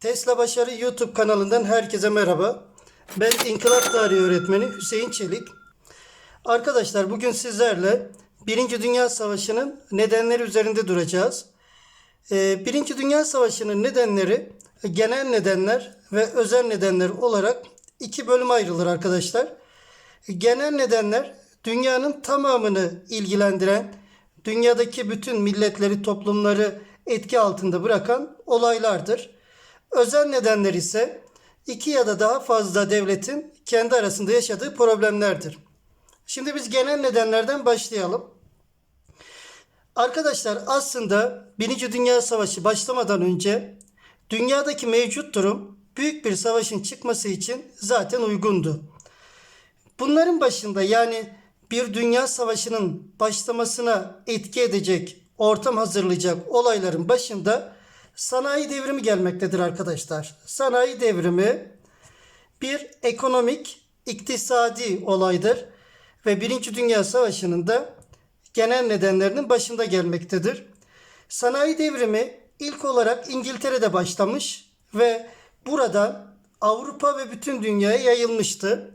Tesla Başarı YouTube kanalından herkese merhaba. Ben İnkılap Tarihi öğretmeni Hüseyin Çelik. Arkadaşlar bugün sizlerle Birinci Dünya Savaşı'nın nedenleri üzerinde duracağız. Ee, Birinci Dünya Savaşı'nın nedenleri genel nedenler ve özel nedenler olarak iki bölüme ayrılır arkadaşlar. Genel nedenler dünyanın tamamını ilgilendiren, dünyadaki bütün milletleri, toplumları etki altında bırakan olaylardır. Özel nedenler ise iki ya da daha fazla devletin kendi arasında yaşadığı problemlerdir. Şimdi biz genel nedenlerden başlayalım. Arkadaşlar aslında Birinci Dünya Savaşı başlamadan önce dünyadaki mevcut durum büyük bir savaşın çıkması için zaten uygundu. Bunların başında yani bir dünya savaşının başlamasına etki edecek, ortam hazırlayacak olayların başında sanayi devrimi gelmektedir arkadaşlar. Sanayi devrimi bir ekonomik, iktisadi olaydır ve Birinci Dünya Savaşı'nın da genel nedenlerinin başında gelmektedir. Sanayi devrimi ilk olarak İngiltere'de başlamış ve burada Avrupa ve bütün dünyaya yayılmıştı.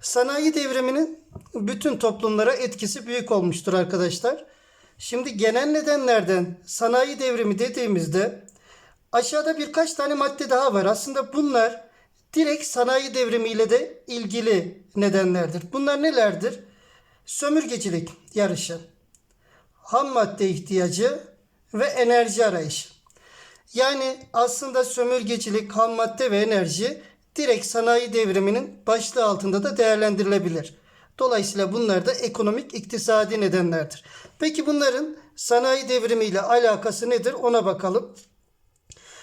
Sanayi devriminin bütün toplumlara etkisi büyük olmuştur arkadaşlar. Şimdi genel nedenlerden sanayi devrimi dediğimizde aşağıda birkaç tane madde daha var. Aslında bunlar direkt sanayi devrimiyle de ilgili nedenlerdir. Bunlar nelerdir? Sömürgecilik yarışı, ham madde ihtiyacı ve enerji arayışı. Yani aslında sömürgecilik, ham madde ve enerji direkt sanayi devriminin başlığı altında da değerlendirilebilir. Dolayısıyla bunlar da ekonomik, iktisadi nedenlerdir. Peki bunların sanayi devrimiyle alakası nedir ona bakalım.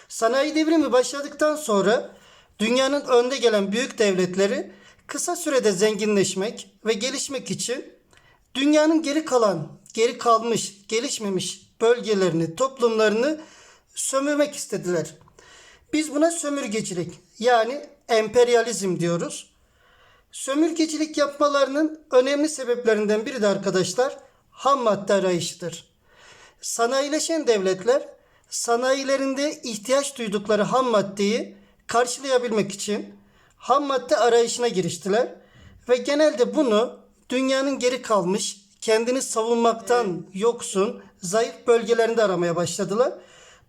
Sanayi devrimi başladıktan sonra dünyanın önde gelen büyük devletleri kısa sürede zenginleşmek ve gelişmek için dünyanın geri kalan, geri kalmış, gelişmemiş bölgelerini, toplumlarını sömürmek istediler. Biz buna sömürgecilik yani emperyalizm diyoruz. Sömürgecilik yapmalarının önemli sebeplerinden biri de arkadaşlar ham madde arayışıdır. Sanayileşen devletler sanayilerinde ihtiyaç duydukları ham maddeyi karşılayabilmek için ham madde arayışına giriştiler ve genelde bunu dünyanın geri kalmış, kendini savunmaktan yoksun, zayıf bölgelerinde aramaya başladılar.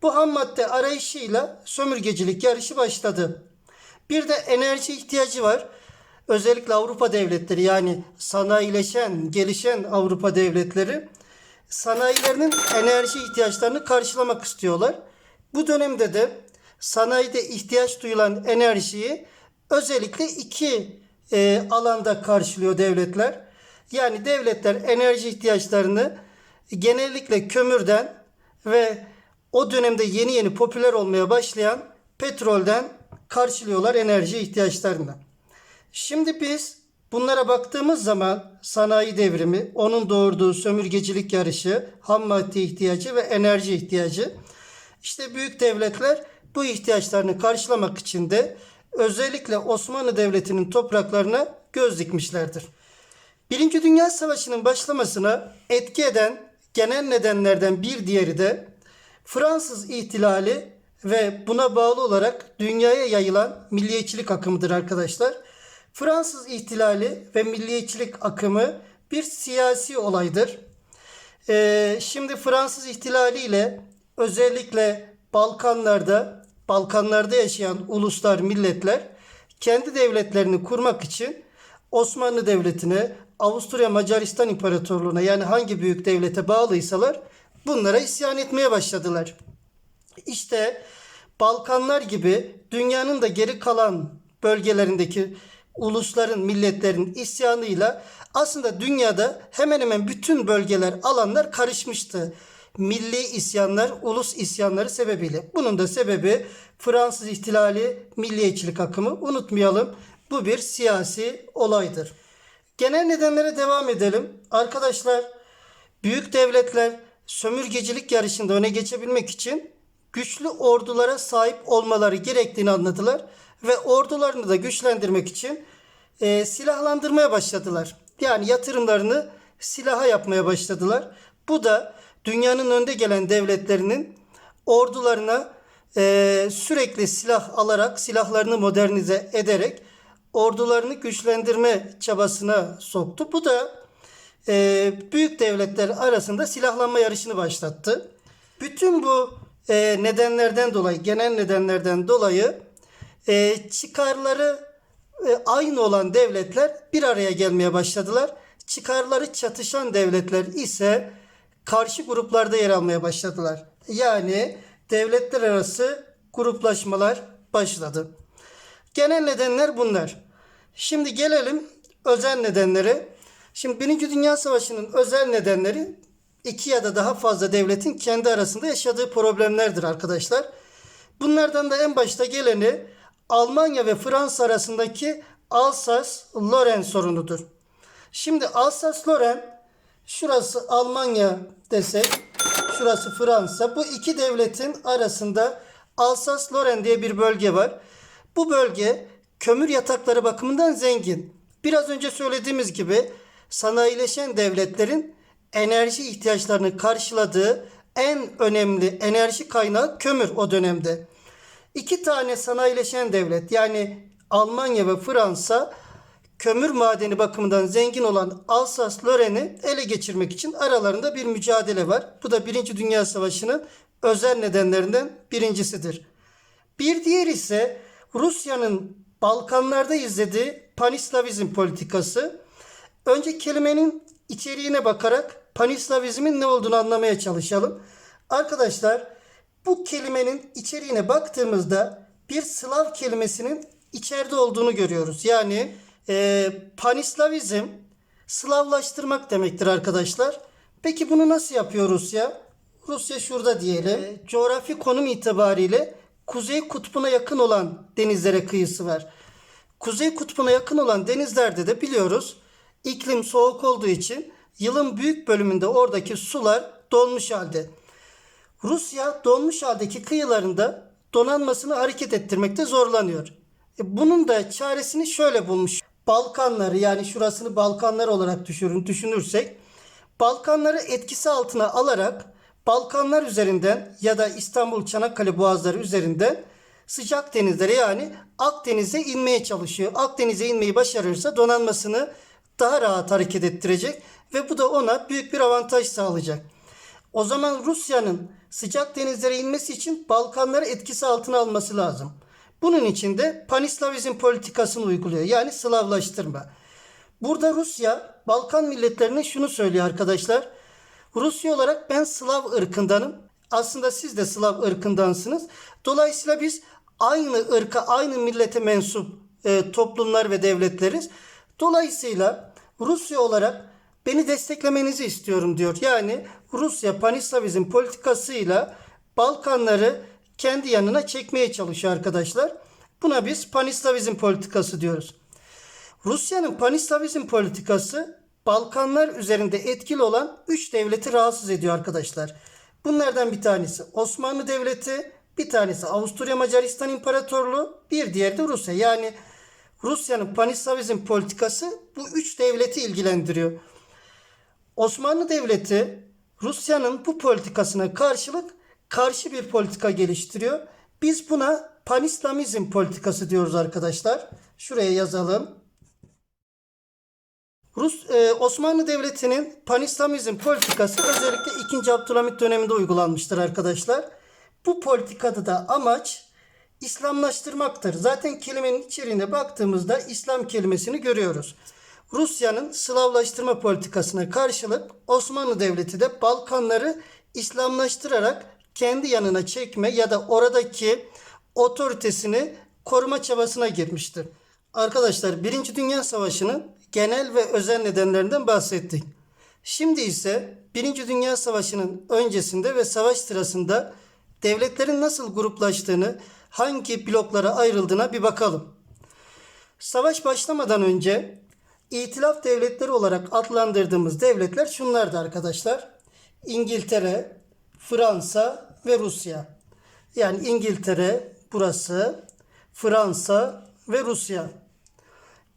Bu ham madde arayışıyla sömürgecilik yarışı başladı. Bir de enerji ihtiyacı var. Özellikle Avrupa devletleri yani sanayileşen, gelişen Avrupa devletleri sanayilerinin enerji ihtiyaçlarını karşılamak istiyorlar. Bu dönemde de sanayide ihtiyaç duyulan enerjiyi özellikle iki e, alanda karşılıyor devletler. Yani devletler enerji ihtiyaçlarını genellikle kömürden ve o dönemde yeni yeni popüler olmaya başlayan petrolden karşılıyorlar enerji ihtiyaçlarını. Şimdi biz bunlara baktığımız zaman sanayi devrimi, onun doğurduğu sömürgecilik yarışı, ham madde ihtiyacı ve enerji ihtiyacı. İşte büyük devletler bu ihtiyaçlarını karşılamak için de özellikle Osmanlı Devleti'nin topraklarına göz dikmişlerdir. Birinci Dünya Savaşı'nın başlamasına etki eden genel nedenlerden bir diğeri de Fransız ihtilali ve buna bağlı olarak dünyaya yayılan milliyetçilik akımıdır arkadaşlar. Fransız ihtilali ve milliyetçilik akımı bir siyasi olaydır. Ee, şimdi Fransız ihtilali ile özellikle Balkanlarda, Balkanlarda yaşayan uluslar, milletler kendi devletlerini kurmak için Osmanlı Devleti'ne, Avusturya Macaristan İmparatorluğu'na yani hangi büyük devlete bağlıysalar bunlara isyan etmeye başladılar. İşte Balkanlar gibi dünyanın da geri kalan bölgelerindeki ulusların, milletlerin isyanıyla aslında dünyada hemen hemen bütün bölgeler, alanlar karışmıştı. Milli isyanlar, ulus isyanları sebebiyle. Bunun da sebebi Fransız ihtilali, milliyetçilik akımı. Unutmayalım bu bir siyasi olaydır. Genel nedenlere devam edelim. Arkadaşlar büyük devletler sömürgecilik yarışında öne geçebilmek için güçlü ordulara sahip olmaları gerektiğini anladılar ve ordularını da güçlendirmek için e, silahlandırmaya başladılar. Yani yatırımlarını silaha yapmaya başladılar. Bu da dünyanın önde gelen devletlerinin ordularına e, sürekli silah alarak, silahlarını modernize ederek ordularını güçlendirme çabasına soktu. Bu da e, büyük devletler arasında silahlanma yarışını başlattı. Bütün bu e, nedenlerden dolayı, genel nedenlerden dolayı e, çıkarları e, aynı olan devletler bir araya gelmeye başladılar. Çıkarları çatışan devletler ise karşı gruplarda yer almaya başladılar. Yani devletler arası gruplaşmalar başladı. Genel nedenler bunlar. Şimdi gelelim özel nedenlere. Şimdi Birinci Dünya Savaşı'nın özel nedenleri iki ya da daha fazla devletin kendi arasında yaşadığı problemlerdir arkadaşlar. Bunlardan da en başta geleni Almanya ve Fransa arasındaki Alsas-Lorraine sorunudur. Şimdi Alsas-Lorraine şurası Almanya desek şurası Fransa. Bu iki devletin arasında Alsas-Lorraine diye bir bölge var. Bu bölge kömür yatakları bakımından zengin. Biraz önce söylediğimiz gibi sanayileşen devletlerin enerji ihtiyaçlarını karşıladığı en önemli enerji kaynağı kömür o dönemde. İki tane sanayileşen devlet yani Almanya ve Fransa kömür madeni bakımından zengin olan Alsas-Lorraine'i ele geçirmek için aralarında bir mücadele var. Bu da Birinci Dünya Savaşı'nın özel nedenlerinden birincisidir. Bir diğer ise Rusya'nın Balkanlarda izlediği panislavizm politikası. Önce kelimenin içeriğine bakarak panislavizmin ne olduğunu anlamaya çalışalım. Arkadaşlar bu kelimenin içeriğine baktığımızda bir Slav kelimesinin içeride olduğunu görüyoruz. Yani e, panislavizm Slavlaştırmak demektir arkadaşlar. Peki bunu nasıl yapıyor Rusya? Rusya şurada diyelim. E, coğrafi konum itibariyle Kuzey Kutbu'na yakın olan denizlere kıyısı var. Kuzey Kutbu'na yakın olan denizlerde de biliyoruz iklim soğuk olduğu için yılın büyük bölümünde oradaki sular donmuş halde. Rusya donmuş haldeki kıyılarında donanmasını hareket ettirmekte zorlanıyor. E, bunun da çaresini şöyle bulmuş. Balkanları yani şurasını Balkanlar olarak düşünün, düşünürsek Balkanları etkisi altına alarak Balkanlar üzerinden ya da İstanbul Çanakkale boğazları üzerinden sıcak denizlere yani Akdeniz'e inmeye çalışıyor. Akdeniz'e inmeyi başarırsa donanmasını daha rahat hareket ettirecek ve bu da ona büyük bir avantaj sağlayacak. O zaman Rusya'nın sıcak denizlere inmesi için Balkanları etkisi altına alması lazım. Bunun için de panislavizm politikasını uyguluyor. Yani Slavlaştırma. Burada Rusya Balkan milletlerine şunu söylüyor arkadaşlar. Rusya olarak ben Slav ırkındanım. Aslında siz de Slav ırkındansınız. Dolayısıyla biz aynı ırka, aynı millete mensup e, toplumlar ve devletleriz. Dolayısıyla Rusya olarak beni desteklemenizi istiyorum diyor. Yani Rusya panislavizm politikasıyla Balkanları kendi yanına çekmeye çalışıyor arkadaşlar. Buna biz panislavizm politikası diyoruz. Rusya'nın panislavizm politikası Balkanlar üzerinde etkili olan 3 devleti rahatsız ediyor arkadaşlar. Bunlardan bir tanesi Osmanlı Devleti, bir tanesi Avusturya Macaristan İmparatorluğu, bir diğeri de Rusya. Yani Rusya'nın panislavizm politikası bu üç devleti ilgilendiriyor. Osmanlı Devleti Rusya'nın bu politikasına karşılık karşı bir politika geliştiriyor. Biz buna panislamizm politikası diyoruz arkadaşlar. Şuraya yazalım. Rus e, Osmanlı Devleti'nin panislamizm politikası özellikle 2. Abdülhamit döneminde uygulanmıştır arkadaşlar. Bu politikada da amaç İslamlaştırmaktır. Zaten kelimenin içeriğine baktığımızda İslam kelimesini görüyoruz. Rusya'nın Slavlaştırma politikasına karşılık Osmanlı Devleti de Balkanları İslamlaştırarak kendi yanına çekme ya da oradaki otoritesini koruma çabasına girmiştir. Arkadaşlar Birinci Dünya Savaşı'nın genel ve özel nedenlerinden bahsettik. Şimdi ise Birinci Dünya Savaşı'nın öncesinde ve savaş sırasında devletlerin nasıl gruplaştığını, hangi bloklara ayrıldığına bir bakalım. Savaş başlamadan önce İtilaf devletleri olarak adlandırdığımız devletler şunlardı arkadaşlar. İngiltere, Fransa ve Rusya. Yani İngiltere burası, Fransa ve Rusya.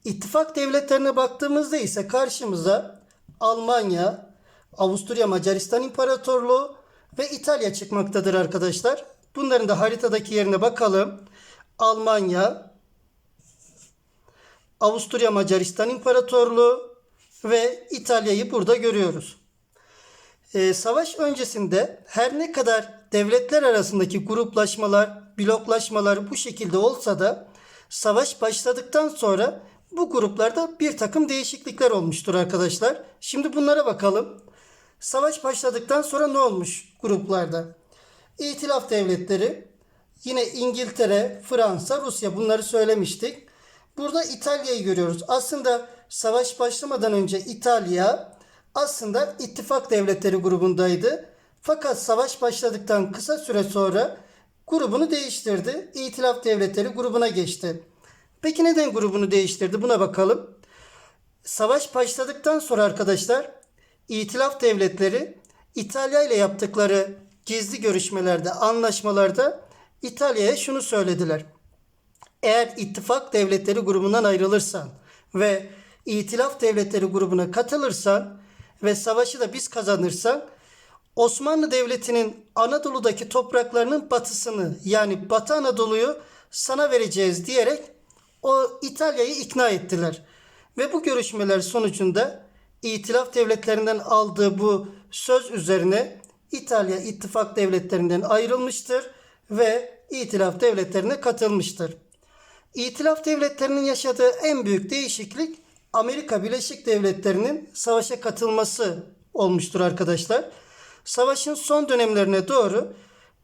İttifak devletlerine baktığımızda ise karşımıza Almanya, Avusturya Macaristan İmparatorluğu ve İtalya çıkmaktadır arkadaşlar. Bunların da haritadaki yerine bakalım. Almanya, Avusturya Macaristan İmparatorluğu ve İtalya'yı burada görüyoruz. Ee, savaş öncesinde her ne kadar devletler arasındaki gruplaşmalar, bloklaşmalar bu şekilde olsa da savaş başladıktan sonra bu gruplarda bir takım değişiklikler olmuştur arkadaşlar. Şimdi bunlara bakalım. Savaş başladıktan sonra ne olmuş gruplarda? İtilaf devletleri, yine İngiltere, Fransa, Rusya bunları söylemiştik. Burada İtalya'yı görüyoruz. Aslında savaş başlamadan önce İtalya aslında ittifak devletleri grubundaydı. Fakat savaş başladıktan kısa süre sonra grubunu değiştirdi. İtilaf devletleri grubuna geçti. Peki neden grubunu değiştirdi? Buna bakalım. Savaş başladıktan sonra arkadaşlar İtilaf devletleri İtalya ile yaptıkları gizli görüşmelerde, anlaşmalarda İtalya'ya şunu söylediler. Eğer ittifak devletleri grubundan ayrılırsan ve İtilaf devletleri grubuna katılırsan ve savaşı da biz kazanırsak Osmanlı Devleti'nin Anadolu'daki topraklarının batısını yani Batı Anadolu'yu sana vereceğiz diyerek o İtalya'yı ikna ettiler. Ve bu görüşmeler sonucunda İtilaf devletlerinden aldığı bu söz üzerine İtalya ittifak devletlerinden ayrılmıştır ve İtilaf devletlerine katılmıştır. İtilaf devletlerinin yaşadığı en büyük değişiklik Amerika Birleşik Devletleri'nin savaşa katılması olmuştur arkadaşlar. Savaşın son dönemlerine doğru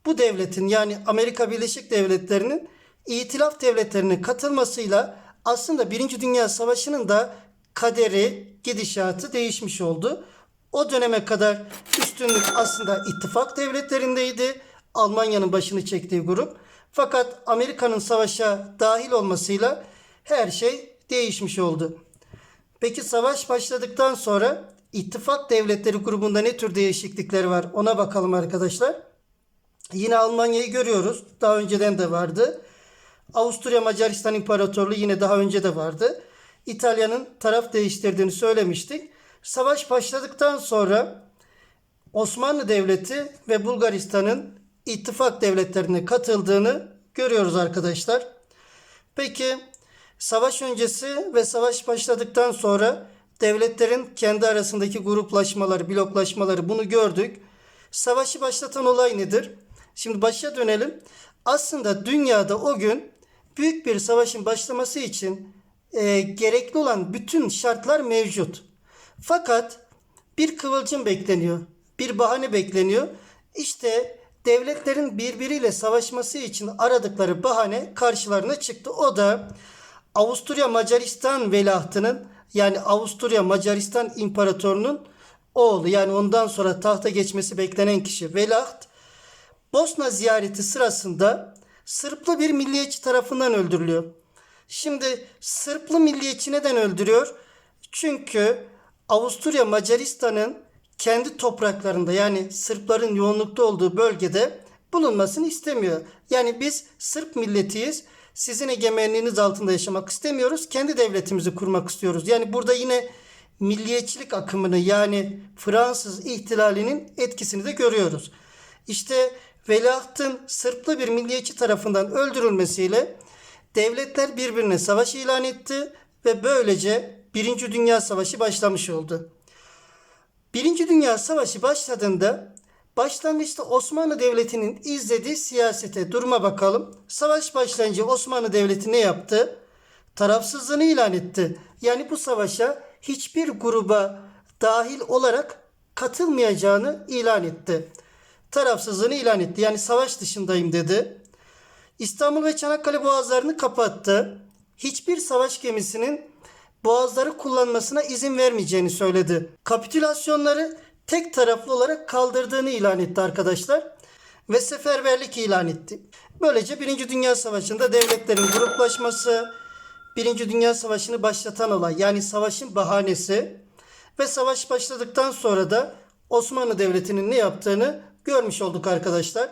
bu devletin yani Amerika Birleşik Devletleri'nin İtilaf devletlerine katılmasıyla aslında Birinci Dünya Savaşı'nın da kaderi, gidişatı değişmiş oldu. O döneme kadar üstünlük aslında ittifak devletlerindeydi. Almanya'nın başını çektiği grup. Fakat Amerika'nın savaşa dahil olmasıyla her şey değişmiş oldu. Peki savaş başladıktan sonra ittifak devletleri grubunda ne tür değişiklikler var ona bakalım arkadaşlar. Yine Almanya'yı görüyoruz. Daha önceden de vardı. Avusturya Macaristan İmparatorluğu yine daha önce de vardı. İtalya'nın taraf değiştirdiğini söylemiştik. Savaş başladıktan sonra Osmanlı Devleti ve Bulgaristan'ın ittifak devletlerine katıldığını görüyoruz arkadaşlar. Peki savaş öncesi ve savaş başladıktan sonra devletlerin kendi arasındaki gruplaşmaları, bloklaşmaları bunu gördük. Savaşı başlatan olay nedir? Şimdi başa dönelim. Aslında dünyada o gün büyük bir savaşın başlaması için e, gerekli olan bütün şartlar mevcut. Fakat bir kıvılcım bekleniyor. Bir bahane bekleniyor. İşte devletlerin birbiriyle savaşması için aradıkları bahane karşılarına çıktı. O da Avusturya Macaristan veliahtının yani Avusturya Macaristan İmparatorunun oğlu yani ondan sonra tahta geçmesi beklenen kişi veliaht Bosna ziyareti sırasında Sırplı bir milliyetçi tarafından öldürülüyor. Şimdi Sırplı milliyetçi neden öldürüyor? Çünkü Avusturya Macaristan'ın kendi topraklarında yani Sırpların yoğunlukta olduğu bölgede bulunmasını istemiyor. Yani biz Sırp milletiyiz. Sizin egemenliğiniz altında yaşamak istemiyoruz. Kendi devletimizi kurmak istiyoruz. Yani burada yine milliyetçilik akımını yani Fransız ihtilalinin etkisini de görüyoruz. İşte veliahtın Sırplı bir milliyetçi tarafından öldürülmesiyle devletler birbirine savaş ilan etti ve böylece Birinci Dünya Savaşı başlamış oldu. Birinci Dünya Savaşı başladığında başlangıçta Osmanlı Devleti'nin izlediği siyasete duruma bakalım. Savaş başlayınca Osmanlı Devleti ne yaptı? Tarafsızlığını ilan etti. Yani bu savaşa hiçbir gruba dahil olarak katılmayacağını ilan etti. Tarafsızlığını ilan etti. Yani savaş dışındayım dedi. İstanbul ve Çanakkale boğazlarını kapattı. Hiçbir savaş gemisinin boğazları kullanmasına izin vermeyeceğini söyledi. Kapitülasyonları tek taraflı olarak kaldırdığını ilan etti arkadaşlar ve seferberlik ilan etti. Böylece Birinci Dünya Savaşı'nda devletlerin gruplaşması, Birinci Dünya Savaşı'nı başlatan olay yani savaşın bahanesi ve savaş başladıktan sonra da Osmanlı Devleti'nin ne yaptığını görmüş olduk arkadaşlar.